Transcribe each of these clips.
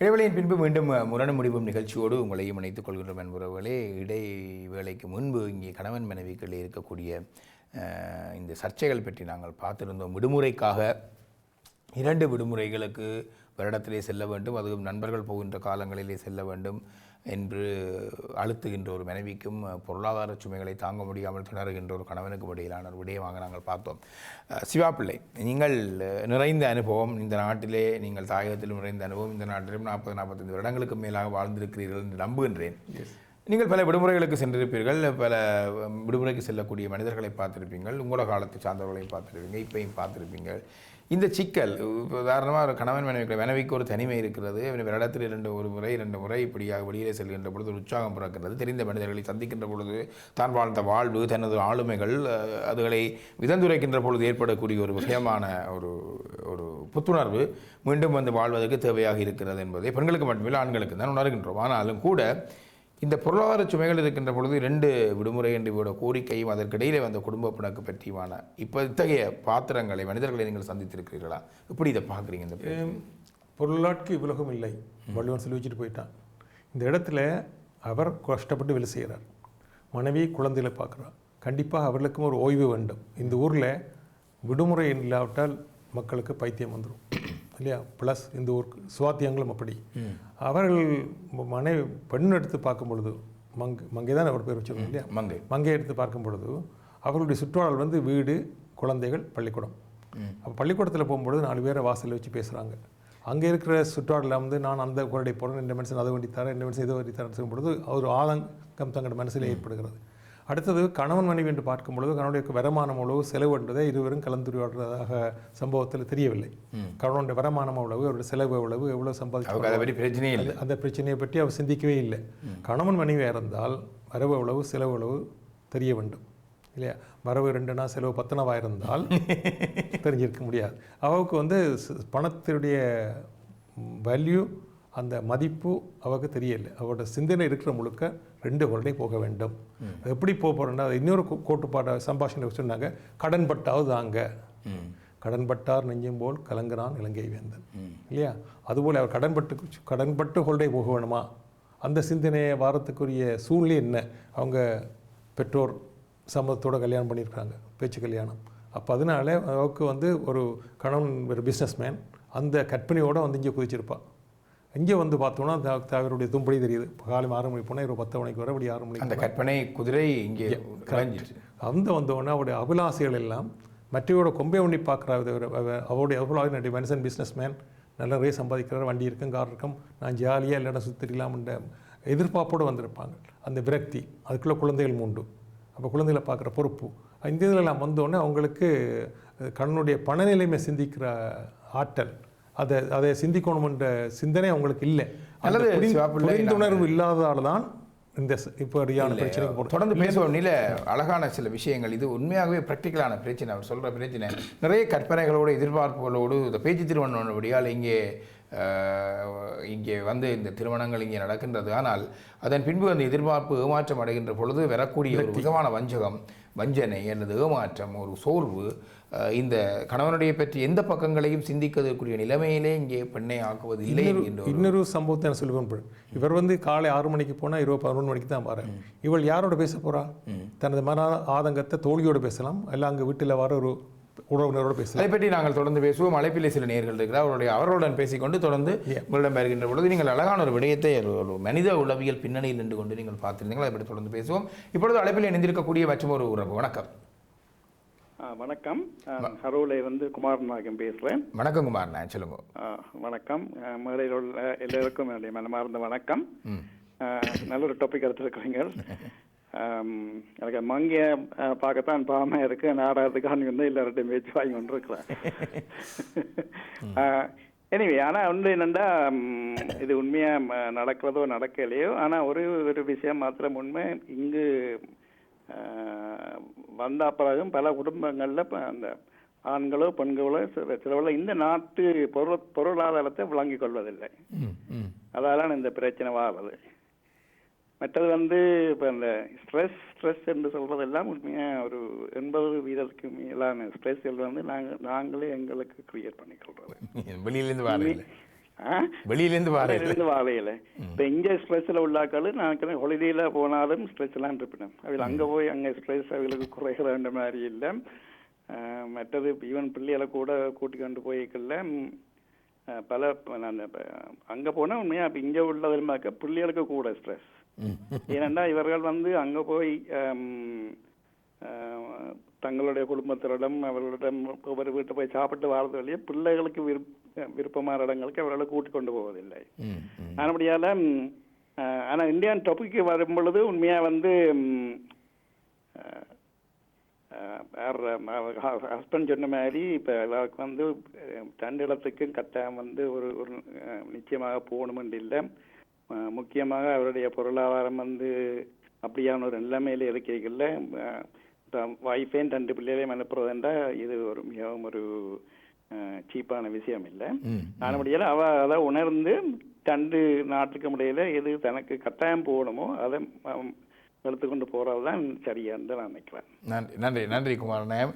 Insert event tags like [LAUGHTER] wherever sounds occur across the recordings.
இடைவெளியின் பின்பு மீண்டும் முரண முடிவும் நிகழ்ச்சியோடு உங்களையும் இணைத்துக் கொள்கின்றோம் என்பவர்களே இடைவேளைக்கு முன்பு இங்கே கணவன் மனைவிகளில் இருக்கக்கூடிய இந்த சர்ச்சைகள் பற்றி நாங்கள் பார்த்திருந்தோம். விடுமுறைக்காக இரண்டு விடுமுறைகளுக்கு வருடத்திலே செல்ல வேண்டும். அதுவும் நண்பர்கள் போகின்ற காலங்களிலே செல்ல வேண்டும். என்று அழுத்துகின்ற ஒரு மனைவிக்கும் பொருளாதார சுமைகளை தாங்க முடியாமல் திணறுகின்ற ஒரு கணவனுக்கும் இடையிலான ஒரு விடயமாக நாங்கள் பார்த்தோம். சிவா பிள்ளை நீங்கள் நிறைந்த அனுபவம் இந்த நாட்டிலே நீங்கள் தாயகத்திலும் நிறைந்த அனுபவம் இந்த நாட்டிலும் நாற்பது நாற்பத்தைந்து வருடங்களுக்கு மேலாக வாழ்ந்திருக்கிறீர்கள் என்று நம்புகின்றேன். நீங்கள் பல விடுமுறைகளுக்கு சென்றிருப்பீர்கள் பல விடுமுறைக்கு செல்லக்கூடிய மனிதர்களை பார்த்திருப்பீங்கள் உங்களோட காலத்தை சார்ந்தவர்களை பார்த்திருப்பீங்க இப்பையும் பார்த்திருப்பீங்கள் இந்த சிக்கல் உதாரணமாக ஒரு கணவன் மனைவி மனைவிக்கு ஒரு தனிமை இருக்கிறது வருடத்தில் இரண்டு ஒரு முறை இரண்டு முறை இப்படியாக வெளியே செல்கின்ற பொழுது ஒரு உற்சாகம் பிறக்கிறது. தெரிந்த மனிதர்களை சந்திக்கின்ற பொழுது தான் வாழ்ந்த வாழ்வு தனது ஆளுமைகள் அதுகளை விதந்துரைக்கின்ற பொழுது ஏற்படக்கூடிய ஒரு விஷயமான ஒரு ஒரு புத்துணர்வு மீண்டும் வந்து வாழ்வதற்கு தேவையாக இருக்கிறது என்பதை பெண்களுக்கு மட்டுமில்லை ஆண்களுக்கு தான் உணர்கின்றோம். ஆனாலும் கூட இந்த பொருளாதார சுமைகள் இருக்கின்ற பொழுது ரெண்டு விடுமுறை என்று விட கோரிக்கையும் அதற்கிடையிலே வந்த குடும்ப பிணக்கு பற்றியுமான இப்போ இத்தகைய பாத்திரங்களை மனிதர்களை நீங்கள் சந்தித்திருக்கிறீர்களா? எப்படி இதை பார்க்குறீங்க இந்த? பொருளாட்கு இவ்வுலகம் இல்லை. வள்ளுவன் சொல்லி வச்சுட்டு போயிட்டான். இந்த இடத்துல அவர் கஷ்டப்பட்டு வேலை செய்கிறார். மனைவி குழந்தைகளை பார்க்குறார் கண்டிப்பாக அவர்களுக்கும் ஒரு ஓய்வு வேண்டும். இந்த ஊரில் விடுமுறை இல்லாவிட்டால் மக்களுக்கு பைத்தியம் வந்துடும் இல்லையா? ப்ளஸ் இந்த ஊருக்கு சுவாத்தியங்களும் அப்படி. அவர்கள் மனைவி பெண் எடுத்து பார்க்கும் பொழுது மங்கு மங்கை தான் அவர் பேர் வச்சிருக்கோம் இல்லையா? மங்கை. மங்கை எடுத்து பார்க்கும் பொழுது அவர்களுடைய சுற்றுலா வந்து வீடு குழந்தைகள் பள்ளிக்கூடம். அப்போ பள்ளிக்கூடத்தில் போகும்பொழுது நாலு பேரை வாசலில் வச்சு பேசுகிறாங்க அங்கே இருக்கிற சுற்றுலாவில் வந்து நான் அந்த குரடை போகிறேன் இந்த மனுஷன் அதை வண்டி தரேன் இந்த மனுஷன் இதை வண்டி தரேன் சொல்லும் பொழுது ஒரு ஆதங்கம் தங்களோட மனசில் ஏற்படுகிறது. அடுத்தது கணவன் மனைவி என்று பார்க்கும் பொழுது கணவனுடைய வருமானம் எவ்வளவு செலவு என்பதை இருவரும் கலந்துரையாடுறதாக சம்பவத்தில் தெரியவில்லை. கணவனுடைய வருமானம் எவ்வளவு அவருடைய செலவு எவ்வளவு எவ்வளவு சம்பாதிச்சு பிரச்சனையே இல்லை. அந்த பிரச்சனையை பற்றி அவர் சிந்திக்கவே இல்லை. கணவன் மனைவியாக இருந்தால் வரவு எவ்வளவு செலவு எவ்வளவு தெரிய வேண்டும். இல்லையா? வரவு ரெண்டுனா செலவு பத்தனவாக இருந்தால் [LAUGHS] தெரிஞ்சிருக்க முடியாது. அவருக்கு வந்து பணத்தினுடைய வேல்யூ அந்த மதிப்பு அவருக்கு தெரியல அவரோட சிந்தனை இருக்கிற முழுக்க ரெண்டு வருடை போக வேண்டும். அது எப்படி போக போகிறோம்னா இன்னொரு கோ- கோட்பாட சம்பாஷணை சொன்னாங்க கடன்பட்டாவது தாங்க. கடன்பட்டார் நெஞ்சும் போல் கலங்குறான் இலங்கை வேந்தன். இல்லையா? அதுபோல் அவர் கடன்பட்டு கடன்பட்டு கொண்டே போக வேணுமா? அந்த சிந்தனையை வாரத்துக்குரிய சூழ்நிலை என்ன? அவங்க பெற்றோர் சம்மதத்தோட கல்யாணம் பண்ணியிருக்காங்க பேச்சு கல்யாணம். அப்போ அதனால அவருக்கு வந்து ஒரு கணவன் ஒரு பிஸ்னஸ்மேன் அந்த கற்பனையோடு வந்து இங்கே குதிச்சிருப்பா இங்கே வந்து பார்த்தோம்னா அவருடைய தும்படி தெரியுது. காலை ஆறு மணிக்கு போனால் இரவு பத்து மணிக்கு வர அப்படி ஆறு மணிக்கு அந்த கற்பனை குதிரை இங்கே அந்த வந்தோடனே அவருடைய அபிலாசைகள் எல்லாம் மற்றவரோட கொம்பை உண்ணி பார்க்குற அவருடைய அபிலாசை நடி மனுஷன் பிஸ்னஸ் மேன் நல்ல நிறைய சம்பாதிக்கிறார் வண்டி இருக்கும் கார் இருக்கும். நான் ஜாலியாக இல்லைன்னா சுற்றிக்கலாம்ன்ற எதிர்பார்ப்போடு வந்திருப்பாங்க. அந்த விரக்தி அதுக்குள்ளே குழந்தைகள் உண்டு அப்போ குழந்தைகளை பார்க்குற பொறுப்பு. இந்த இதிலெல்லாம் வந்தோடனே அவங்களுக்கு அஹ், கண்ணனுடைய பணநிலைமை சிந்திக்கிற ஆற்றல் அதை அதை சிந்திக்கணுமென்ற சிந்தனை அவங்களுக்கு இல்லை. சிவாப்பிள்ளை, புரிந்துணர்வு இல்லாததால தான் இந்த இப்படியான பிரச்சனைக்கு போகிறோம் தொடர்ந்து பேசுவோம் நில அழகான சில விஷயங்கள். இது உண்மையாகவே ப்ராக்டிக்கலான பிரச்சனை. அவர் சொல்கிற பிரச்சனை. நிறைய கற்பனைகளோடு எதிர்பார்ப்புகளோடு இந்த பேச்சு திருமணம் இங்கே இங்கே வந்து இந்த திருமணங்கள் இங்கே நடக்கின்றது. ஆனால் அதன் பின்பு அந்த எதிர்பார்ப்பு ஏமாற்றம் அடைகின்ற பொழுது வரக்கூடிய ஒரு விதமான வஞ்சகம் வஞ்சனை அல்லது ஏமாற்றம் ஒரு சோர்வு இந்த கணவனுடைய பற்றி எந்த பக்கங்களையும் சிந்திக்கக்கூடிய நிலைமையிலே இங்கே பெண்ணை ஆக்குவது இல்லை ஒரு இன்னொரு சம்பவத்தை நான் சொல்லுவேன். இவர் வந்து காலை ஆறு மணிக்கு போனால் இரவு பதினொன்று மணிக்கு தான் வர இவள் யாரோட பேச போறா? தனது மன ஆதங்கத்தை தோழியோட பேசலாம். இல்லை அங்கே வீட்டில் வர ஒரு உறவினரோட பேசலாம் அதை பற்றி நாங்கள் தொடர்ந்து பேசுவோம். அழைப்பிலே சில நேர்கள் இருக்கிறார். அவருடைய அவர்களுடன் பேசிக்கொண்டு தொடர்ந்து உங்களிடம் வருகின்ற பொழுது நீங்கள் அழகான ஒரு விடயத்தை ஒரு மனித உளவியல் பின்னணியில் நின்று கொண்டு நீங்கள் பார்த்திருந்தீங்கள் அதை பற்றி தொடர்ந்து பேசுவோம். இப்பொழுது அழைப்பில் இணைந்திருக்கக்கூடிய மற்றும் ஒரு உறவு. வணக்கம். ஆ, வணக்கம். ஹரோல இருந்து குமார் நாயகம் பேசுகிறேன் வணக்கம் குமார் நான் சொல்லுங்க வணக்கம். மேடையில் உள்ள எல்லோருக்கும் என்னுடைய மனமார்ந்த வணக்கம். நல்ல ஒரு டாபிக் எடுத்துருக்கிறீங்க [LAUGHS] எனக்கு மங்கிய பார்க்கத்தான் பாவமாக இருக்கு. நாடகத்துக்கான வந்து எல்லார்ட்டையும் பேச்சு வாங்கி கொண்டிருக்கிறேன். எனிவே ஆனால் வந்து என்னென்னா இது உண்மையாக நடக்கிறதோ நடக்கலையோ ஆனால் ஒரு ஒரு விஷயம் மாத்திரம் உண்மை. இங்கு வந்த பிறகும் பல குடும்பங்களில் இப்போ அந்த ஆண்களோ பெண்களோ சில சிலவள இந்த நாட்டு பொருள் பொருளாதாரத்தை விளங்கிக் கொள்வதில்லை. அதால இந்த பிரச்சனை வாழுது மற்றது வந்து இப்போ இந்த ஸ்ட்ரெஸ் ஸ்ட்ரெஸ் என்று சொல்றதெல்லாம் உண்மையாக ஒரு எண்பது வீதத்துக்கு மேலான ஸ்ட்ரெஸ்கள் வந்து நாங்கள் நாங்களே எங்களுக்கு கிரியேட் பண்ணிக்கொள்றது [LAUGHS] வெளியிலேருந்து வரல. ஆ? வெளியிலேருந்து வர இருந்து வாழையில இப்ப இங்க ஸ்ட்ரெஸ்ல உள்ளாக்கள் நான் ஹாலிடேல போனாலும் ஸ்ட்ரெஸ் எல்லாம் இருப்பினேன் அவள் அங்க போய் அங்க ஸ்ட்ரெஸ் அவங்களுக்கு குறைகிற மாதிரி இல்லை. மற்றது ஈவன் பிள்ளைகளை கூட கூட்டி கொண்டு போய்க்கல. பல நான் அங்க போனா உண்மையா இப்ப இங்க உள்ளதுமாக்க பிள்ளைகளுக்கு கூட ஸ்ட்ரெஸ் ஏனென்றா இவர்கள் வந்து அங்க போய் தங்களுடைய குடும்பத்தினரிடம் அவர்களிடம் ஒவ்வொரு வீட்டை போய் சாப்பிட்டு வாழ்றது வழியே பிள்ளைகளுக்கு விருப்ப விருப்பமான இடங்களுக்கு அவர்களை கூட்டிக் கொண்டு போவதில்லை. ஆனபடியால ம், அஹ், ஆனா இந்தியன் டாபிக் வரும் பொழுது உண்மையா வந்து ஹஸ்பண்ட் சொன்ன மாதிரி இப்ப எல்லாருக்கும் வந்து இடத்துக்கும் கட்டாயம் வந்து ஒரு ஒரு நிச்சயமாக போகணுமென்று இல்லை. முக்கியமாக அவருடைய பொருளாதாரம் வந்து அப்படியான ஒரு நிலைமையில இருக்கிறீர்கள வைஃபையும் ரெண்டு பிள்ளைகளையும் அனுப்புறதுண்டா இது ஒரு மிகவும் ஒரு சீப்பான விஷயம் இல்லை. ம் ஆனபடியால் அவ அதை உணர்ந்து ரெண்டு நாட்டுக்கு இடையில எது தனக்கு கட்டாயம் போகணுமோ அதை எடுத்துக்கொண்டு போறது தான் சரியான்னு நான் நினைக்கிறேன். நன்றி நன்றி நன்றி குமாரநாயம்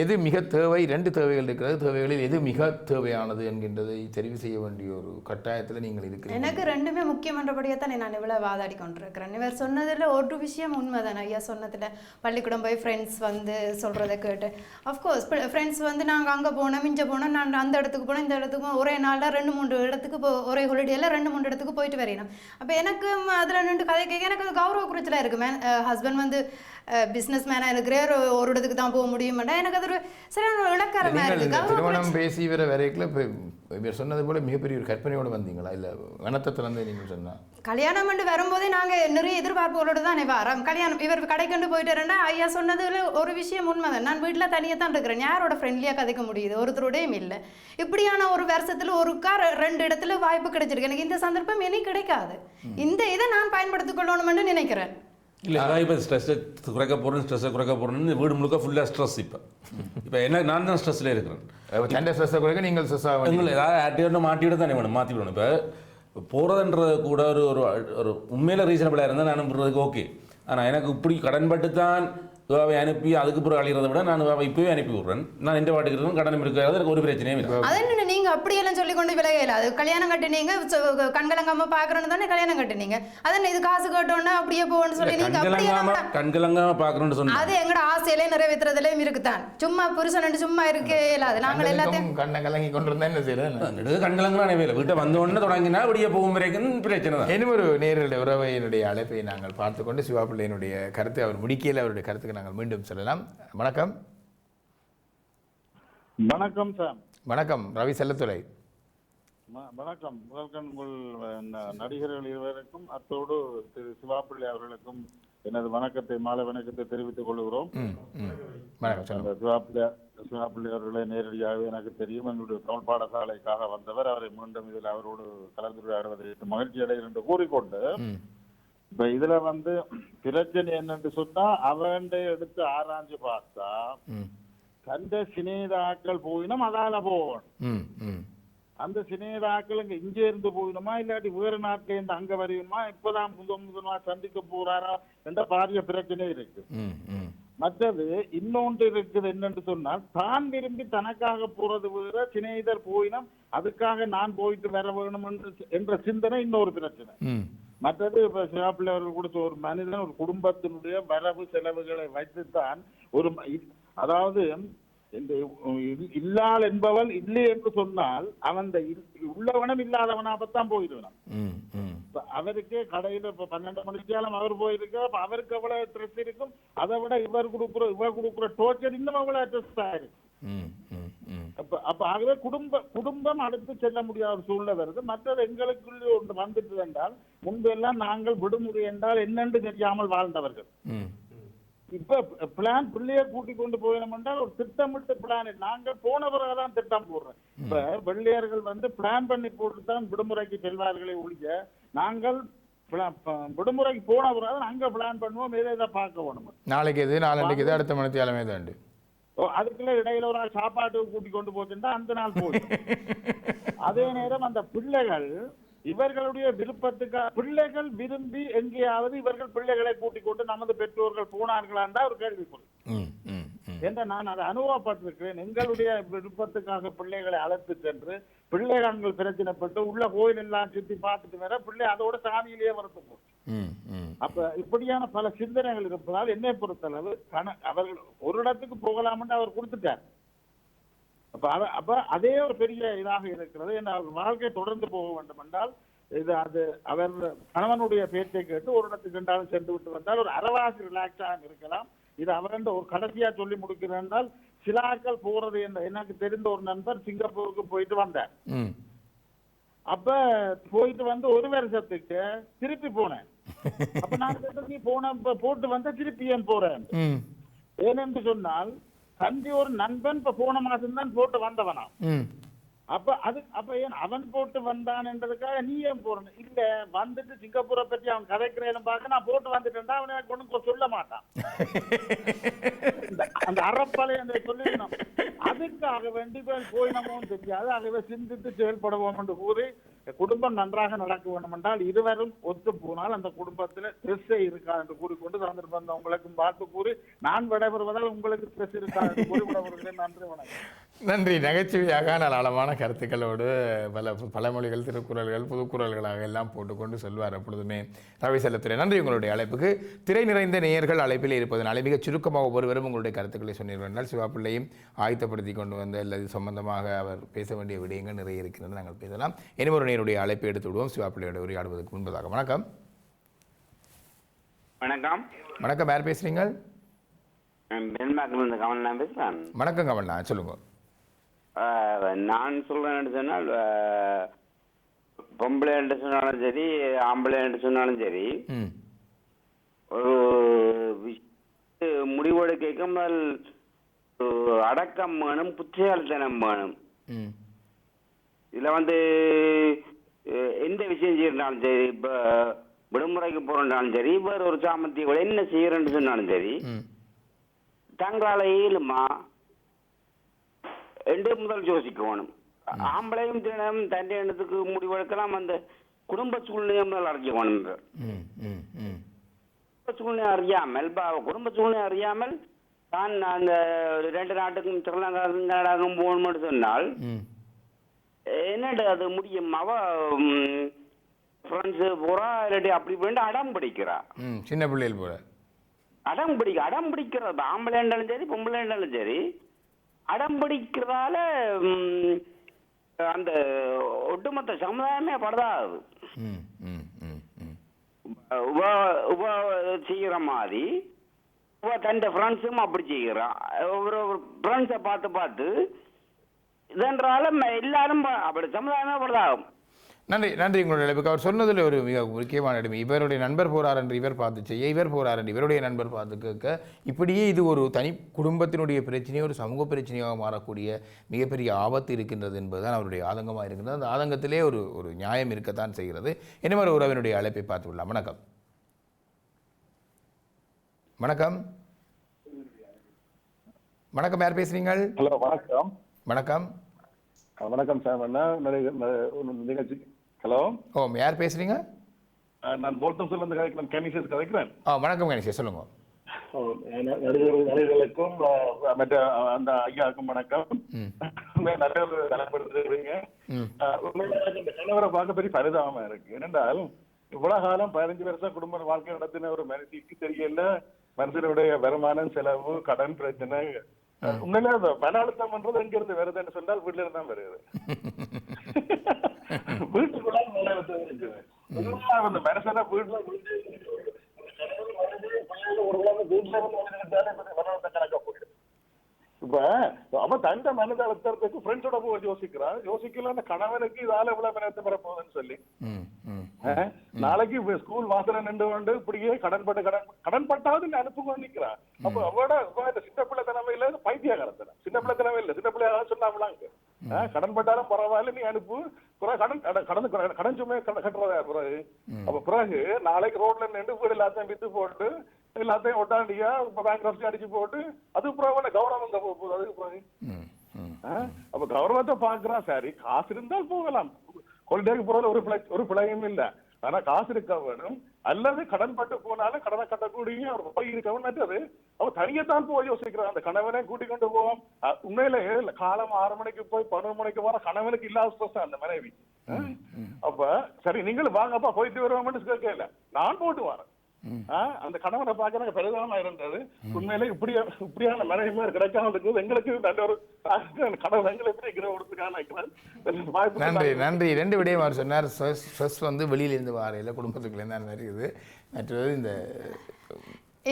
எது மிக தேவை? ரெண்டு தேவைகள் இருக்கிறது. தேவைகளில் எது மிக தேவையானது என்கின்றதை தெரிவு செய்ய வேண்டிய ஒரு கட்டாயத்தில் நீங்கள் இருக்கிறீங்க எனக்கு ரெண்டுமே முக்கியமன்றபடியே தான் நான் இவ்வளோ வாதாடி கொண்டிருக்கிறேன். இவர் சொன்னதில் ஒரு விஷயம் உண்மைதானே. ஐயா சொன்னதில் பள்ளிக்கூடம் போய் ஃப்ரெண்ட்ஸ் வந்து சொல்கிறத கேட்டு. அஃப்கோர்ஸ் ஃப்ரெண்ட்ஸ் வந்து நாங்கள் அங்கே போனோம் மிஞ்ச போனோம் நான் அந்த இடத்துக்கு போனோம் இந்த இடத்துக்கு போனோம் ஒரே நாளில் ரெண்டு மூணு இடத்துக்கு போ ஒரே ஹாலிடேல ரெண்டு மூணு இடத்துக்கு போயிட்டு வரையணும். அப்போ எனக்கு அதில் நின்று கதை கேட்க எனக்கு அது கௌரவ குறிச்சலாக இருக்கு மேன் ஹஸ்பண்ட் வந்து பிஸ்னஸ் மேனாக இருக்கிறார் ஒரு இடத்துக்கு தான் போக முடியுமாட்டா எனக்கு அது ஒரு சரியான ஒரு இலக்காரமாக இருக்குது திருமணம் பேசி வர வரைக்கும் இவர் சொன்னது போல மிகப்பெரிய ஒரு கற்பனையோடு வந்தீங்களா? இல்லை வனத்தை திறந்து நீங்கள் சொன்னா? கல்யாணம் பண்ணி வரும்போதே நாங்கள் நிறைய எதிர்பார்ப்புகளோடு தான் வரோம். கல்யாணம் இவர் கடைக்கண்டு போயிட்டு ஐயா சொன்னதுல ஒரு விஷயம் உண்மைதான். நான் வீட்டில் தனியாக தான் இருக்கிறேன். யாரோட ஃப்ரெண்ட்லியாக கதைக்க முடியுது? ஒருத்தரோடையும் இல்லை. இப்படியான ஒரு வருஷத்தில் ஒரு கார் ரெண்டு இடத்துல வாய்ப்பு கிடைச்சிருக்கு. எனக்கு இந்த சந்தர்ப்பம் இனி கிடைக்காது. இந்த இதை நான் பயன்படுத்திக் கொள்ளணும்னு நினைக்கிறேன். இல்லை அதான் இப்போ ஸ்ட்ரெஸ்ஸை குறைக்க போகிறேன் ஸ்ட்ரெஸ்ஸை குறைக்க போகிறேன்னு வீடு முழுக்க ஃபுல்லாக ஸ்ட்ரெஸ் இப்போ. இப்போ என்ன நான் தான் ஸ்ட்ரெஸ்ஸில் இருக்கிறேன். சண்டை ஸ்ட்ரெஸ்ஸை குறைக்க நீங்கள் ஸ்ட்ரெஸ் ஆக எங்களை ஏதாவது ஆட்டியோட மாட்டிவிட தானே வேணும் மாற்றி விடணும். இப்போ போகிறதுன்றது கூட ஒரு ஒரு ஒரு உண்மையில் ரீசனபிளாக இருந்தால் நான் அனுப்புறதுக்கு ஓகே ஆனால் எனக்கு இப்படி கடன்பட்டு தான் இவாவை அனுப்பி அதுக்கு பிறகு அழிகிறத விட நான் இவாவை இப்போவே அனுப்பி விட்றேன். நான் எந்த பாட்டுக்கு இருக்கேன் கடன் இருக்காது எனக்கு ஒரு பிரச்சனையும் இல்லை. அது என்ன நீங்க அப்படியெல்லாம் சொல்லி கொண்டு விலகையில அது கல்யாணம் கட்டினீங்க கண்கலங்காம பாக்குறேன்னு தானே கல்யாணம் கட்டினீங்க. அது இது காசு கேட்டோன்னா அப்படியே போகணும்னு சொல்லி நீங்க அப்படியெல்லாம் கண்கலங்காம கண்கலங்காம பார்க்கணும்னு சொன்னேன். அது எங்கட ஆசையிலே நிறைவேற்றுறதுலயும் இருக்குதான் சும்மா புருஷன் சும்மா இருக்கே இல்லாது நாங்கள் எல்லாத்தையும் கண்ணை கலங்கி கொண்டிருந்தா என்ன செய்யறது? கண்கலங்கலாம் இல்லை. வீட்டை வந்த உடனே தொடங்கினா வெளியே போகும் வரைக்கும் பிரச்சனை தான். இன்னும் ஒரு நேரடி உறவையினுடைய அழைப்பை நாங்கள் பார்த்துக்கொண்டு சிவா பிள்ளையினுடைய கருத்தை அவர் முடிக்கையில் அவருடைய நாங்கள் மீண்டும் செல்லலாம். வணக்கம். வணக்கம் சார் வணக்கம் ரவி செல்லத்துறை. வணக்கம். முதல்கண் உங்கள் ந- நடிகர்கள் இருவருக்கும் அத்தோடு திரு சிவாப்பிள்ளை அவர்களுக்கும் எனது வணக்கத்தை மாலை வணக்கத்தை தெரிவித்துக் கொள்கிறோம். சிவாப்பிள்ளை சிவாப்பிள்ளை அவர்களை நேரடியாகவே எனக்கு தெரியும். எங்களுடைய தமிழ் பாடசாலைக்காக வந்தவர். அவரை மீண்டும் இதில் அவரோடு கலந்துரையாடுவதை மகிழ்ச்சி அடைகிறேன் என்று கூறிக்கொண்டு இப்ப இதுல வந்து பிரச்சனை என்னன்னு சொன்னா அவன்ட எடுத்து ஆராய்ஞ்சு பார்த்தா கண்ட சினேதாக்கள் போயினும் அதால போகணும். அந்த சினேதாக்கள் இங்க இங்க இருந்து போயிடுமா இல்லாட்டி வேறு நாட்டில இருந்து அங்க வருமா இப்பதான் முதல் முதலா சந்திக்க போறாரா என்ற பாரிய பிரச்சனை இருக்கு. மற்றது இன்னொன்று இருக்குது என்னன்னு சொன்னால் தான் விரும்பி தனக்காக போறது வேற சிநேகிதர் போயினும் அதுக்காக நான் போயிட்டு வர வேணும் என்று- என்ற சிந்தனை இன்னொரு பிரச்சனை. மற்றது இப்ப சிவாப்பிள்ளை அவர்கள் கூட ஒரு மனிதன் ஒரு குடும்பத்தினுடைய வரவு செலவுகளை வைத்துத்தான் ஒரு அதாவது இந்த இல்லாள் என்பவன் இல்லை என்று சொன்னால் அவன் உள்ளவனும் இல்லாதவனாகத்தான் போயிடுவான். அவருக்கு கடையில இப்ப பன்னெண்டு மணிக்காலம் அவர் போயிருக்கு அவருக்கு எவ்வளவு ட்ரெஸ் இருக்கும் அதை விட இவர் கொடுக்குற இவர் கொடுக்குற டோர்ச்சர் இன்னும் அவ்வளவு ட்ரெஸ் ஆயிருக்கு. அப்ப அப்ப ஆகவே குடும்ப குடும்பம் அடுத்து செல்ல முடியாத சூழ்நிலை வருது. மற்றது எங்களுக்குள்ளே ஒன்று வந்துட்டு என்றால் முன்பெல்லாம் நாங்கள் விடுமுறை என்றால் என்னென்று தெரியாமல் வாழ்ந்தவர்கள். இப்ப பிளான் பிள்ளைய கூட்டி கொண்டு போயிடும் என்றால் ஒரு திட்டமிட்டு பிளான் நாங்கள் போன பிறகுதான் திட்டம் போடுறோம். இப்ப வெள்ளையர்கள் வந்து பிளான் பண்ணி போட்டு தான் விடுமுறைக்கு செல்வார்களே ஒழிய நாங்கள் விடுமுறைக்கு போன பிறகு அங்க பிளான் பண்ணுவோம். எதை எதை பார்க்க வேணும். நாளைக்கு இது நாளைக்கு இது அடுத்த மணி தேலமே தாண்டு அதுக்குள்ள இடையில ஒரு நாள் சாப்பாட்டுக்கு கூட்டி கொண்டு போச்சுட்டா அந்த நாள் போயிடும் [LAUGHS] அதே நேரம் அந்த பிள்ளைகள் இவர்களுடைய விருப்பத்துக்காக பிள்ளைகள் விரும்பி எங்கேயாவது இவர்கள் பிள்ளைகளை கூட்டிக் கொண்டு நமது பெற்றோர்கள் போனார்களா ஒரு ம். என்ற நான் அதை அனுபவப்பட்டிருக்கிறேன்? எங்களுடைய விருப்பத்துக்காக பிள்ளைகளை அழைத்து சென்று பிள்ளைகள் பிரச்சனைப்பட்டு உள்ள கோயில் எல்லாம் சுத்தி பார்த்துட்டு வர பிள்ளை அதோட சாமியிலேயே வரத்து போச்சு. அப்ப இப்படியான பல சிந்தனைகள் இருப்பதால் என்னை பொறுத்தளவு கண அவர்கள் ஒரு இடத்துக்கு போகலாம்னு அவர் கொடுத்துட்டார். அப்ப அப்ப அதே ஒரு பெரிய இதாக இருக்கிறது. அவர் வாழ்க்கை தொடர்ந்து போக வேண்டும் என்றால் இது அது அவர் கணவனுடைய பேச்சை கேட்டு ஒரு இடத்துக்கு ரெண்டாலும் சென்று விட்டு வந்தால் ஒரு அரவாசி ரிலாக்ஸாக இருக்கலாம். இது அவரண்ட ஒரு கடைசியா சொல்லி முடிக்கிறேன் என்றால் சிலாக்கள் போறது எனக்கு தெரிந்த ஒரு நண்பர் சிங்கப்பூருக்கு போயிட்டு வந்தார். அப்ப போயிட்டு வந்து ஒரு வருஷத்துக்கு திருப்பி போனேன். அப்ப நான் நீ போன போட்டு வந்த திருப்பி ஏன் போறேன் ஏனென்று சொன்னால் தந்தி ஒரு நண்பன் இப்ப போன மாசம் தான் போட்டு வந்தவனா அப்ப அது அப்ப ஏன் அவன் போட்டு வந்தான் என்றதுக்காக நீ ஏன் போறணும்? இல்ல வந்துட்டு சிங்கப்பூரை பத்தி அவன் கதைக்கிறேன்னு பார்க்க நான் போட்டு வந்துட்டேன்டா அவன் எனக்கு சொல்ல மாட்டான். அந்த அறப்பலை அந்த சொல்லிடணும். அதுக்காக வேண்டி போய் போயினமோன்னு தெரியாது ஆகவே சிந்தித்து செயல்படுவோம் என்று கூறி குடும்பம் நன்றாக நடக்க வேண்டும் என்றால் இருவரும் ஒத்து போனால் அந்த குடும்பத்தில் ஸ்ட்ரெஸ்ஸே இருக்காது என்று கூறிக்கொண்டு சந்தர்ப்பம் உங்களுக்கும் பார்த்து கூறி நான் விடைபெறுவதால் உங்களுக்கு ஸ்ட்ரெஸ் இருக்காது என்று கூறி விடைபெறுகிறேன். நன்றி வணக்கம். நன்றி. நகைச்சுவையாக நல்ல ஆழமான கருத்துக்களோடு பல பழமொழிகள் திருக்குறள்கள் புதுக்குறள்களாக எல்லாம் போட்டுக்கொண்டு சொல்வார் எப்பொழுதுமே ரவி செல்லத்துறை நன்றி உங்களுடைய அழைப்புக்கு. திரை நிறைந்த நேயர்கள் அழைப்பில் இருப்பதனால மிக சுருக்கமாக ஒவ்வொருவரும் உங்களுடைய கருத்துக்களை சொன்னீர்கள் என்றால் சிவாப்பிள்ளையும் ஆயத்தப்படுத்தி கொண்டு வந்த அல்லது சம்பந்தமாக அவர் பேச வேண்டிய விடயங்கள் நிறைய இருக்கின்றன நாங்கள் பேசலாம். இனிமொரு நேருடைய அழைப்பை எடுத்து விடுவோம். சிவாப்பிள்ளையோட உரையாடுவதற்கு முன்பதாக. வணக்கம். வணக்கம். வணக்கம். யார் பேசுறீங்க? வணக்கம் கமல்ண்ணா சொல்லுங்க. ஆஹ் நான் சொல்றேன்னு சொன்னால் பொம்பளை என்று சொன்னாலும் சரி ஆம்பளை என்று சொன்னாலும் சரி ஒரு முதல் ஒரு அடக்கம் வேணும் புத்திசாலித்தனம் வேணும். இதுல வந்து எந்த விஷயம் செய்யறனாலும் சரி இப்ப விடுமுறைக்கு போறனாலும் சரி வேற ஒரு சாமர்த்திய விட என்ன செய்யறேன்னு சொன்னாலும் சரி தங்களால இயலுமா? என்று முதல் யோசிக்கணும் ஆம்பளையும் தினம் தண்டை எண்ணத்துக்கு முடிவெடுக்கலாம் அந்த குடும்ப சூழ்நிலையை முதல் ம் குடும்ப சூழ்நிலை அறியாமல் ப- குடும்ப சூழ்நிலை அறியாமல் தான் அந்த ரெண்டு நாட்டுக்கும் கனடாவுக்கும் போகணும்னு சொன்னால் ம். என்னட்டு அது முடியும்? அவ ஃப்ரெண்ட்ஸு போறா இல்லாட்டி அப்படி இப்படின்ட்டு அடம் பிடிக்கிறா. சின்ன பிள்ளைகள் போல. அடம் பிடிக்க அடம் பிடிக்கிறது. ஆம்பளை இருந்தாலும் சரி பொம்பளை இருந்தாலும் சரி அடம் பிடிக்கிறதால ம், அந்த ஒட்டுமொத்த சமுதாயமே ம் உப உப செய்கிற மாதிரி உப தன் ஃப்ரெண்ட்ஸும் அப்படி செய்கிறான். ஒரு ஃப்ரெண்ட்ஸை பார்த்து பார்த்து இதன்றால எல்லாரும் அப்படி சமுதாயமே படுதாகும். நன்றி நன்றி உங்களுடைய அழைப்புக்கு. அவர் சொன்னதில் ஒரு மிக முக்கியமான இடம். இவருடைய நண்பர் போறார் என்று இவர் பார்த்து செய்ய இவர் போறார் என்று இவருடைய நண்பர் பார்த்து கேட்க இப்படியே இது ஒரு தனி குடும்பத்தினுடைய பிரச்சனையோ ஒரு சமூக பிரச்சனையாக மாறக்கூடிய மிகப்பெரிய ஆபத்து இருக்கின்றது என்பதுதான் அவருடைய ஆதங்கமாக இருக்கின்றது. அந்த ஆதங்கத்திலே ஒரு ஒரு நியாயம் இருக்கத்தான் செய்கிறது. என்ன ஒரு உறவினுடைய அழைப்பை பார்த்து விடலாம் வணக்கம். வணக்கம். வணக்கம் யார் பேசுறீங்கள்? ஹலோ வணக்கம். வணக்கம். வணக்கம் சார். நிகழ்ச்சி ஹலோ? ஓ யார் பேசுறீங்க? நான் போல்டம் இருந்து கதைக்கிறேன் கனிசஸ் கதைக்கிறேன். ஆ வணக்கம் கணேஷ் சொல்லுங்க. நடிகர்களுக்கும் மற்ற அந்த ஐயாவுக்கும் வணக்கம். நிறைய ஒரு எனக்கு இந்த கணவரை பார்க்க பெரிய பரிதாபமா இருக்கு. ஏனென்றால் இவ்வளவு காலம் பதினஞ்சு வருஷம் குடும்ப வாழ்க்கை நடத்தின ஒரு மனுஷிக்கு தெரியல. மனுஷனுடைய வருமானம் செலவு கடன் பிரச்சனை. உண்மையில அந்த மன அழுத்தம் பண்றது எங்க இருந்து வருதுன்னு சொன்னால் வீட்டுல இருந்து தான் வருது. [LAUGHS] [LAUGHS] வீட்டுக்குள்ள அந்த மனுஷனை வீட்டுல பிள்ளைகள் ஒரு வீட்டுல இருந்து வந்துட்டாலே மன அழுத்தம் கணக்கா போயிடுது இப்ப அவன் தந்த மனதை அழுத்தறதுக்கு ஃப்ரெண்ட்ஸோட போய் யோசிக்கிறான் யோசிக்கல அந்த கணவனுக்கு இதால இவ்வளவு மனத்தை பெற போகுதுன்னு சொல்லி. நாளைக்கு ஸ்கூல் வாசல நின்று கொண்டு இப்படியே கடன் பட்டு கடன் கடன் பட்டாவது நீ அனுப்புங்க நிக்கிறான் அப்ப அவட அவ இந்த சின்ன பிள்ளை தலைமையில பைத்தியகாரத்தனம். சின்ன பிள்ளை தலைமை இல்ல சின்ன பிள்ளை சொன்னாங்களாங்க கடன் பட்டாலும் பரவாயில்ல நீ அனுப்பு. பிறகு கடன் கடன் கடன் சுமையை கட- கட்டுறதா பிறகு? அப்ப பிறகு நாளைக்கு ரோட்ல நின்று வீடு எல்லாத்தையும் வித்து போட்டு எல்லாத்தையும் ஒட்டாண்டியா பேங்க் அடிச்சு போட்டு அது பிறகு போக போகுது? அதுக்கு பிறகு? அப்ப கௌரவத்தை பாக்குறான் சரி காசு இருந்தால் போகலாம். கொள்ளைக்கு போறது ஒரு பிழை ஒரு பிழையும் இல்ல. ஆனா காசு இருக்க வேணும். அல்லது கடன் பட்டு போனாலும் கடனை கட்டக்கூடிய ஒரு போய் இருக்கவன் மற்றது அவ தனியத்தான் போய் யோசிக்கிறான். அந்த கணவனை கூட்டிக் கொண்டு போவோம். உண்மையில இல்ல காலம் ஆறு மணிக்கு போய் பதினொரு மணிக்கு வர கணவனுக்கு இல்லாத ஸ்ட்ரெஸ் அந்த மனைவி. அப்ப சரி நீங்களும் வாங்கப்பா போயிட்டு வருவோம்னு கேட்கல. நான் போட்டு வரேன். அந்த கணவனை பார்க்க பெரிதாம இருந்தது. உண்மையிலே இப்படியா இப்படியான மனைவிமார் கிடைக்காம இருக்குது எங்களுக்கு நல்ல ஒரு கடவுள் எங்களை எப்படி வாய்ப்பு நன்றி நன்றி. ரெண்டு விடயம் அவர் சொன்னார். ஸ்ட்ரெஸ் வந்து வெளியிலேருந்து வாரையில் குடும்பத்துக்குள்ளேருந்து மாதிரி இருக்குது. மற்றது இந்த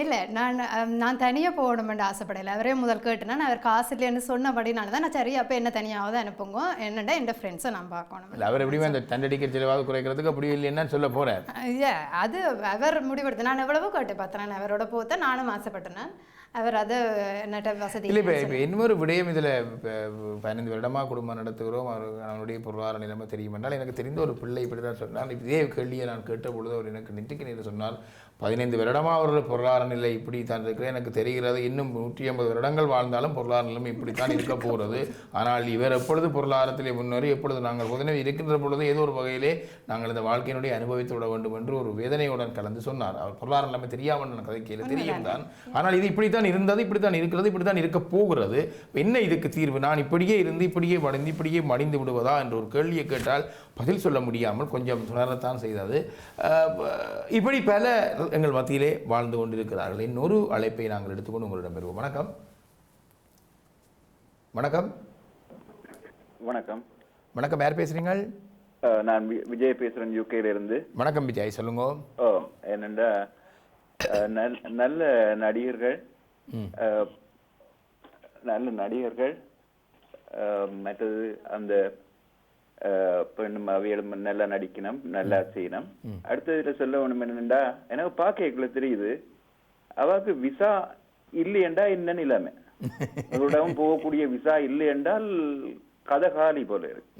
இல்லை நான் நான் தனியாக போகணுமென்று ஆசைப்படலை. அவரே முதல் கேட்டுனா நான் அவர் காசு இல்லைன்னு சொன்னபடினால தான் நான் சரி அப்போ என்ன தனியாவது அனுப்புங்க. என்னடா என் ஃப்ரெண்ட்ஸை நான் பார்க்கணும். இல்ல, அவர் எப்படியுமே அந்த தண்டடிக்க செலவாக குறைக்கிறதுக்கு அப்படி இல்லைன்னா சொல்ல போறார். ஐயா அது அவர் முடிவெடுத்து நான் எவ்வளவோ கேட்டு பார்த்தேன். நான் அவரோட போத்த நானும் ஆசைப்பட்டேன். அவர் அதை என்னட்ட வசதி இல்லை இப்போ இப்போ இன்னொரு விடயம் இதில் பதினைந்து வருடமாக குடும்பம் நடத்துகிறோம். அவர் அவனுடைய பொருளாதார நிலைமை தெரியும். என்றால் எனக்கு தெரிந்த ஒரு பிள்ளை இப்படி தான் சொன்னார் இதே கேள்வியை நான் கேட்ட பொழுது அவர் எனக்கு நெற்றிக்கு நேரம் சொன்னார் பதினைந்து வருடமாக அவருடைய பொருளாதார நிலை இப்படி தான் இருக்கிறது. எனக்கு தெரிகிறது இன்னும் நூற்றி ஐம்பது வருடங்கள் வாழ்ந்தாலும் பொருளாதார நிலைமை இப்படித்தான் இருக்க போகிறது. ஆனால் இவர் எப்பொழுது பொருளாதாரத்திலே முன்னேறி எப்பொழுது நாங்கள் உதவி இருக்கின்ற பொழுது ஏதோ ஒரு வகையிலே நாங்கள் இந்த வாழ்க்கையினுடைய அனுபவித்து விட வேண்டும் என்று ஒரு வேதனையுடன் கலந்து சொன்னார். அவர் பொருளாதார நிலைமை தெரியாமல் நான் கதை கேள்வி தெரியும் தான். ஆனால் இது இப்படித்தான் இருந்தது இப்படித்தான் இருக்கிறது இப்படித்தான் இருக்க போகிறது. என்ன இதுக்கு தீர்வு? நான் இப்படியே இருந்து இப்படியே மடிந்து இப்படியே மடிந்து விடுவதா என்ற ஒரு கேள்வியை கேட்டால் பதில் சொல்ல முடியாமல் கொஞ்சம் துணரத்தான் செய்தது. இப்படி பல எங்கள் மத்தியிலே வாழ்ந்து கொண்டிருக்கிறார்கள். இன்னொரு அழைப்பை நாங்கள் எடுத்துக்கொண்டு உங்களிடம் பெறுவோம். வணக்கம். வணக்கம். வணக்கம். வணக்கம். யார் பேசுறீங்கள்? அஹ் நான் விஜய் பேசுறேன் யூகேல இருந்து. வணக்கம் விஜய். சொல்லுங்க. ஓ என்னண்டா நல்ல நடிகர்கள். நல்ல நடிகர்கள். மற்றது அந்த பெண்ணும் அவியலும் நல்லா நடிக்கணும் நல்லா செய்யணும். அடுத்ததுல சொல்ல வேணும் என்னன்னா எனக்கு பார்க்கக்குள்ள தெரியுது. அவாக்கு விசா இல்லையண்டா என்ன நிலைமை? அவரிடம் போகக்கூடிய விசா இல்லை என்றால் கதை காலி போல இருக்கு.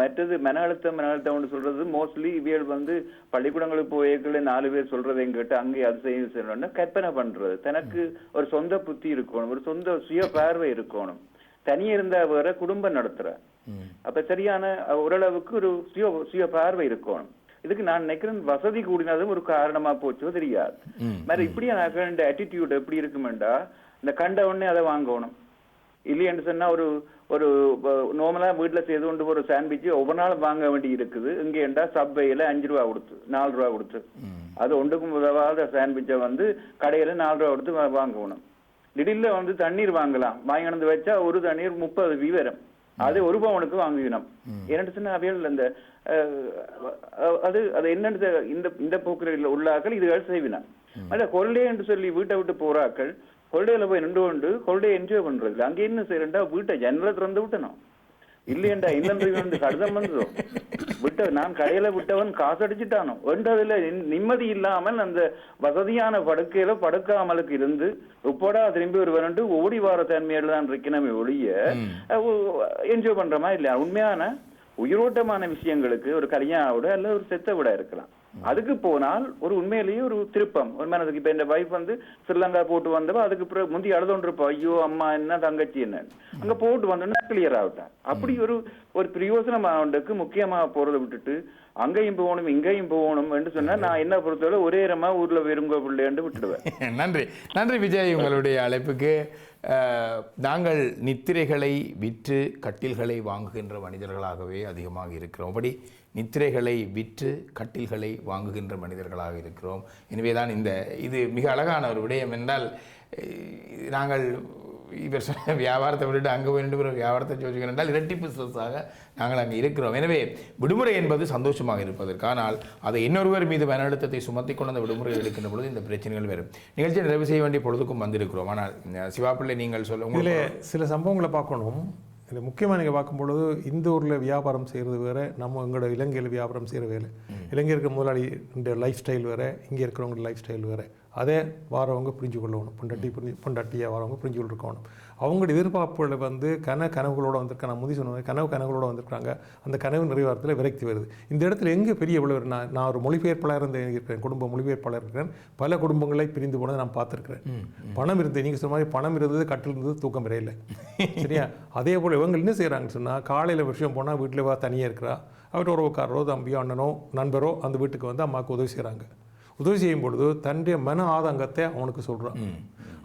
மற்றது மன அழுத்தம் மன அழுத்தம்னு சொல்றது மோஸ்ட்லி இவியல் வந்து பள்ளிக்கூடங்களுக்கு போய்க்குள்ள நாலு பேர் சொல்றதையும் கேட்டு அங்கே அது செய்ய சொல்லணும்னா கற்பனை பண்றது. தனக்கு ஒரு சொந்த புத்தி இருக்கணும் ஒரு சொந்த சுய பார்வை இருக்கணும். தனியா இருந்தா வேற குடும்பம் நடத்துற. அப்ப சரியான ஓரளவுக்கு ஒரு சுய சுய பார்வை இருக்கணும். இதுக்கு நான் நினைக்கிறேன் வசதி கூடினதும் ஒரு காரணமா போச்சோ தெரியாது. மாதிரி இப்படியா இந்த attitude எப்படி இருக்குமெண்டா இந்த கண்ட உடனே அதை வாங்கணும். இல்லையென்று சொன்னா ஒரு ஒரு நார்மலா வீட்டுல செய்து கொண்டு ஒரு சாண்ட்விச் ஒவ்வொரு நாளும் வாங்க வேண்டி இருக்குது. இங்க ஏண்டா சப்வேல அஞ்சு ரூபா கொடுத்து நாலு ரூபா கொடுத்து. அது ஒன்றுக்கும் உதவாத சாண்ட்விச்சை வந்து கடையில நாலு ரூபா கொடுத்து வாங்கணும். திடீர்ல வந்து தண்ணீர் வாங்கலாம். வாங்கி வச்சா ஒரு தண்ணீர் முப்பது வி வரும் அது ஒரு பவனுக்கு வாங்கிக்கணும் என்னட்டு சொன்னா அவையில் அந்த அது அது என்னன்னு இந்த இந்த போக்குல உள்ளாக்கள் இதுகள் செய்வினா அத கொள்ளை என்று சொல்லி வீட்டை விட்டு போறாக்கள் கொள்ளையில போய் நின்று கொண்டு கொள்ளையை என்ஜாய் பண்றது. அங்க என்ன செய்யறா வீட்டை ஜன்னலை திறந்து விட்டணும். இல்லையண்டா இல்லைன்னு கடிதம் வந்ததோ? விட்ட நான் கடையில விட்டவன் காசு அடிச்சுட்டானோ வேண்டதுல நிம்மதி இல்லாமல் அந்த வசதியான படுக்கையில படுக்காமலுக்கு இருந்து உப்படா திரும்பி ஒரு வரண்டு ஓடி வார தன்மையில தான் இருக்கணுமே ஒழிய என்ஜாய் பண்ற மாதிரி இல்லையா? உண்மையான உயிரோட்டமான விஷயங்களுக்கு ஒரு கல்யாணம் விட அல்ல ஒரு செத்த விட இருக்கலாம். அதுக்கு போனால் ஒரு உண்மையிலேயே ஒரு திருப்பம். ஒரு மனதுக்கு இப்ப இந்த வைஃப் வந்து ஸ்ரீலங்கா போட்டு வந்தவ அதுக்கு பிறகு முந்தி அழுதோன்றிருப்பா ஐயோ அம்மா என்ன தங்கச்சி என்ன? அங்க போட்டு வந்தோன்னா கிளியர் ஆகட்டா அப்படி ஒரு ஒரு பிரயோசனமானதுக்கு முக்கியமா போறதை விட்டுட்டு அங்கேயும் போகணும் இங்கேயும் போகணும் என்று சொன்னா நான் என்ன பொறுத்தவரை ஒரே ரமா ஊர்ல வெறுங்க பிள்ளைன்னு விட்டுடுவேன். [LAUGHS] நன்றி. நன்றி விஜய் உங்களுடைய அழைப்புக்கு. நாங்கள் நித்திரைகளை விற்று கட்டில்களை வாங்குகின்ற மனிதர்களாகவே அதிகமாக இருக்கிறோம். அப்படி நித்திரைகளை விற்று கட்டில்களை வாங்குகின்ற மனிதர்களாக இருக்கிறோம். எனவே தான் இந்த இது மிக அழகான ஒரு விடயம் என்றால் நாங்கள் இவர் சொன்ன வியாபாரத்தை விட்டுட்டு அங்கே போய் நின்று வியாபாரத்தை யோசிக்கணும் என்றால் இரட்டிப்பு ஸ்ட்ரெஸ்ஸாக நாங்கள் அங்கே இருக்கிறோம். எனவே விடுமுறை என்பது சந்தோஷமாக இருப்பதற்கு ஆனால் அதை இன்னொருவர் மீது மன அழுத்தத்தை சுமத்தி கொண்டு அந்த விடுமுறை எடுக்கின்ற பொழுது இந்த பிரச்சனைகள் வரும். நிகழ்ச்சியை நிறைவு செய்ய வேண்டிய பொழுதுக்கும் வந்திருக்கிறோம். ஆனால் சிவாப்பிள்ளை நீங்கள் சொல்ல சில சம்பவங்களை பார்க்கணும். இதில் முக்கியமாக நீங்கள் பார்க்கும்பொழுது இந்த ஊரில் வியாபாரம் செய்கிறது வேறு நம்ம எங்களோட இலங்கையில் வியாபாரம் செய்கிற வேலை. இலங்கை இருக்க முதலாளி லைஃப் ஸ்டைல் வேறு இங்கே இருக்கிறவங்களோட லைஃப் ஸ்டைல் வேறு. அதை வாரவங்க புரிஞ்சு கொள்ளணும் பொண்டாட்டி புரிஞ்சு பொண்டாட்டியாக வரவங்க புரிஞ்சு கொண்டிருக்கணும் அவங்களோட எதிர்பார்ப்புகளை வந்து கன கனவுகளோட வந்திருக்காங்க நான் முதி சொன்ன கனவு கனவுகளோட வந்திருக்காங்க அந்த கனவு நிறைவேறத்தில் விரக்தி வருது. இந்த இடத்துல எங்கே பெரிய விளைவு நான் நான் ஒரு மொழிபெயர்ப்பாளர் இருந்து இருக்கிறேன் குடும்ப மொழிபெயர்ப்பாளர் இருக்கிறேன். பல குடும்பங்களை பிரிந்து போனதை நான் பார்த்துருக்கிறேன். பணம் இருந்தது நீங்கள் சொன்ன மாதிரி பணம் இருந்தது கட்டில் இருந்தது தூக்கம் வரையில [LAUGHS] சரியா? அதே போல் இவங்க என்ன செய்கிறாங்கன்னு சொன்னால் காலையில் விஷயம் போனால் வீட்டில் வா தனியாக இருக்கிறா. அவர் உறவுக்காரரோ தம்பியோ அண்ணனோ நண்பரோ அந்த வீட்டுக்கு வந்து அம்மாவுக்கு உதவி செய்கிறாங்க உதவி செய்யும் பொழுது தன்னுடைய மன ஆதங்கத்தை அவனுக்கு சொல்கிறான்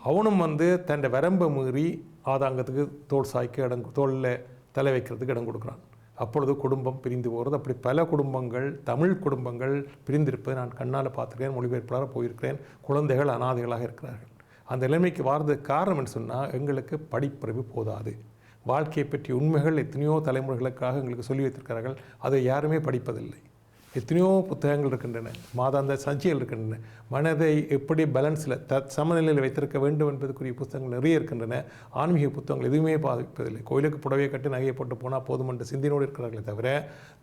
அவனும் வந்து தன்னுடைய வரம்பை மீறி ஆதாங்கத்துக்கு தோல் சாய்க்க இடம் தோளில் தலை வைக்கிறதுக்கு இடம் கொடுக்குறான். அப்பொழுது குடும்பம் பிரிந்து போகிறது. அப்படி பல குடும்பங்கள் தமிழ் குடும்பங்கள் பிரிந்திருப்பதை நான் கண்ணால் பார்த்துருக்கேன் மொழிபெயர்ப்பாளராக போயிருக்கிறேன். குழந்தைகள் அனாதைகளாக இருக்கிறார்கள். அந்த நிலைமைக்கு வாரதுக்கு காரணம் என்ன சொன்னால் எங்களுக்கு படிப்பறிவு போதாது. வாழ்க்கையை பற்றிய உண்மைகள் எத்தனையோ தலைமுறைகளுக்காக எங்களுக்கு சொல்லி வைத்திருக்கிறார்கள். அதை யாருமே படிப்பதில்லை. எத்தனையோ புத்தகங்கள் இருக்கின்றன மாதாந்த சஞ்சிகள் இருக்கின்றன. மனதை எப்படி பேலன்ஸில் த சமநிலையில் வைத்திருக்க வேண்டும் என்பதற்குரிய புத்தகங்கள் நிறைய இருக்கின்றன. ஆன்மீக புத்தகங்கள் எதுவுமே பாதிப்பதில்லை. கோயிலுக்கு புடவையை கட்டி நகையை போட்டு போனால் போதும் என்ற சிந்தனையோடு இருக்கிறார்களே தவிர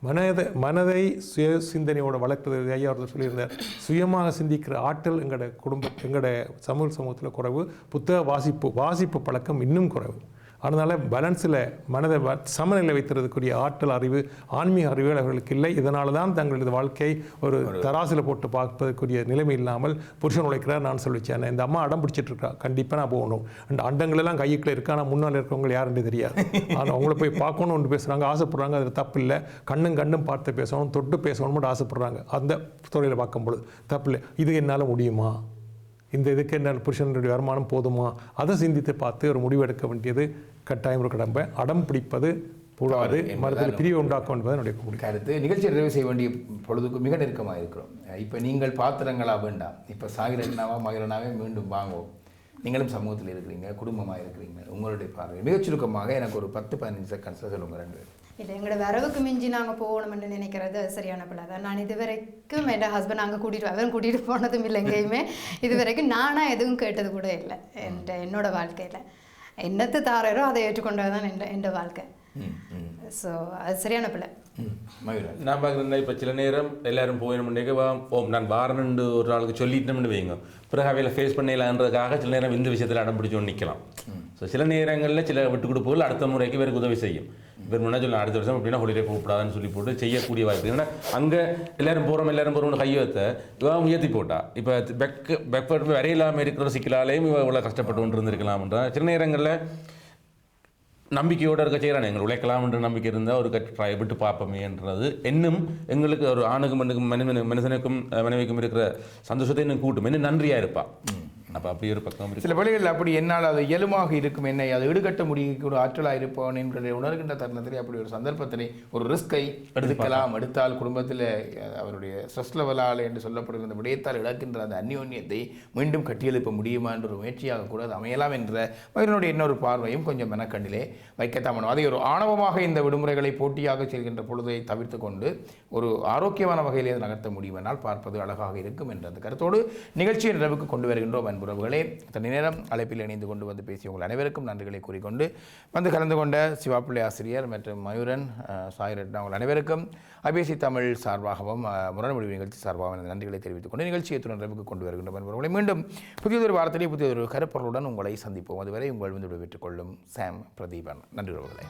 மனதை மனதை சுய சிந்தனையோடு வளர்க்கிறது ஐயா அவர்கள் சொல்லியிருந்தார் சுயமாக சிந்திக்கிற ஆற்றல் எங்களோட குடும்ப எங்களோட சமூக சமூகத்தில் குறைவு புத்தக வாசிப்பு வாசிப்பு பழக்கம் இன்னும் குறைவு. அதனால் பேலன்ஸில் மனதை சமநிலை வைத்திருக்கக்கூடிய ஆற்றல் அறிவு ஆன்மீக அறிவுகள் அவர்களுக்கு இல்லை. இதனால தான் தங்களது வாழ்க்கை ஒரு தராசில் போட்டு பார்ப்பதற்குரிய நிலைமை இல்லாமல் புருஷன் உழைக்கிறார் நான் சொல்லிச்சேன். இந்த அம்மா அடம் பிடிச்சிட்டு இருக்கா. கண்டிப்பாக நான் போகணும். அந்த அண்டங்களெல்லாம் கையுக்குள்ள இருக்கா? ஆனால் முன்னால் இருக்கிறவங்க யாருன்னு தெரியாது. ஆனால் அவங்கள போய் பார்க்கணும் ஒன்று பேசுகிறாங்க ஆசைப்படுறாங்க. அதில் தப்பு இல்லை. கண்ணும் கண்ணும் பார்த்து பேசணும் தொட்டு பேசணும்னு ஆசைப்படுறாங்க. அந்த துறையில் பார்க்கும்பொழுது தப்பு இல்லை. இது என்னால் முடியுமா? இந்த இதுக்கு என்ன புருஷனுடைய வருமானம் போதுமா? அதை சிந்தித்து பார்த்து ஒரு முடிவு எடுக்க வேண்டியது கட்டாயம் ஒரு கடமை. அடம் பிடிப்பது கூடாது மருத்துவ பிரிவு உண்டாக்கும் என்பது என்னுடைய கருத்து. நிகழ்ச்சி நிறைவு செய்ய வேண்டிய பொழுதுக்கு மிக நெருக்கமாக இருக்கிறோம். இப்போ நீங்கள் பாத்திரங்களா வேண்டாம். இப்போ சாகிரனாவா மகிரனாவே மீண்டும் வாங்குவோம். நீங்களும் சமூகத்தில் இருக்கிறீங்க குடும்பமாக இருக்கிறீங்க உங்களுடைய பார்வை. மிகச் சுருக்கமாக எனக்கு ஒரு பத்து பதினஞ்சு செகண்ட்ஸில் சொல்லுங்க ரெண்டு இல்லை எங்களோட வரவுக்கு மிஞ்சி நாங்கள் போகணும்னு நினைக்கிறது அது சரியான பிள்ளை தான். நான் இது வரைக்கும் என் ஹஸ்பண்ட் அங்கே கூட்டிகிட்டு அவன் கூட்டிகிட்டு போனதும் இல்லை எங்கேயுமே. இது வரைக்கும் நானாக எதுவும் கேட்டது கூட இல்லை. என் என்னோட வாழ்க்கையில். என்னத்தை தாரோ அதை ஏற்றுக்கொண்டது தான் என் என் வாழ்க்கை. ஸோ அது சரியான பிள்ளை. நான் பார்க்குறேன் இப்போ சில நேரம் எல்லாரும் போயிடணும்னு வா ஓம் நான் வாரணுண்டு ஒரு நாளுக்கு சொல்லிட்டோம்னு வைங்க. பிறகு அவையில் ஃபேஸ் பண்ணிடலான்றதுக்காக சில நேரம் இந்த விஷயத்தில் அடம் பிடிச்சு நிற்கலாம் ஸோ சில நேரங்களில் சில விட்டு கொடுப்புகள் அடுத்த முறைக்கு இவருக்கு உதவி செய்யும். இவர் சொல்லலாம் அடுத்த வருஷம் அப்படின்னா ஹோலிடே கூப்பிடாதுன்னு சொல்லி போட்டு செய்யக்கூடிய வாய்ப்பு. ஏன்னா அங்கே எல்லாரும் போகிறோம் எல்லாரும் போகிறோம்னு கையை இவன் உயர்த்தி போட்டா. இப்போ பெக் பெக்வர்ட் வரையில்லாமல் இருக்கிற சிக்கலாலையும் இவன் இவ்வளோ கஷ்டப்பட்டு கொண்டு இருந்திருக்கலாம்ன்ற சில நேரங்களில் நம்பிக்கையோடு இருக்க செய்கிறானே எங்கள் உழைக்கலாம்ன்ற நம்பிக்கை இருந்தால் ஒரு கட் ட்ரை விட்டு பார்ப்போமேன்றது இன்னும் எங்களுக்கு ஒரு ஆணுக்கும் மண்ணுக்கும் மனிதனுக்கும் மனுஷனுக்கும் மனைவிக்கும் இருக்கிற சந்தோஷத்தை இன்னும் கூட்டும். இன்னும் நன்றியாக இருப்பாள் அப்போ அப்படி ஒரு பக்கம் சில வழிகளில் அப்படி என்னால் அது இயலுமாக இருக்கும். என்னை அது ஈடுகட்ட முடியும் ஒரு ஆற்றலாக இருப்பவன் என்கிற உணர்கின்ற தருணத்திலே அப்படி ஒரு சந்தர்ப்பத்தினை ஒரு ரிஸ்கை எடுக்கலாம். எடுத்தால் குடும்பத்தில் அவருடைய ஸ்ட்ரெஸ் லெவலால் என்று சொல்லப்படுகிற அந்த விடயத்தால் இழக்கின்ற அந்த அந்யோன்யத்தை மீண்டும் கட்டியெழுப்ப முடியுமா என்ற ஒரு முயற்சியாக கூட அது அமையலாம் என்ற மகனுடைய இன்னொரு பார்வையும் கொஞ்சம் மெனக்கண்ணிலே வைக்கத்தான் அதை ஒரு ஆணவமாக இந்த விடுமுறைகளை போட்டியாக செய்கின்ற பொழுதை தவிர்த்து கொண்டு ஒரு ஆரோக்கியமான வகையிலே நகர்த்த முடியுமென்றால் பார்ப்பது அழகாக இருக்கும் என்ற அந்த கருத்தோடு நிகழ்ச்சியின் நிறைவுக்கு கொண்டு வருகின்றோம். அன்புறவுகளே இத்தனை நேரம் அழைப்பில் இணைந்து கொண்டு வந்து பேசிய உங்கள் அனைவருக்கும் நன்றிகளை கூறிக்கொண்டு வந்து கலந்து கொண்ட சிவாப்பிள்ளை ஆசிரியர் மற்றும் மயூரன் சாயிரட்னா சாய் உங்கள் அனைவருக்கும் அபிசி தமிழ் சார்பாகவும் முரண்மொழி நிகழ்ச்சி சார்பாகவும் எனது நன்றிகளை தெரிவித்துக் கொண்டு நிகழ்ச்சியை துணர்வுக்கு கொண்டு வருகின்ற அன்புறவுகளை மீண்டும் புதியதொரு வாரத்திலே புதியதொரு கருப்பொருளுடன் உங்களை சந்திப்போம். அதுவரை உங்கள் வந்து விடுவிட்டுக் கொள்ளும் சாம் பிரதீபன். நன்றி உறவுகளே.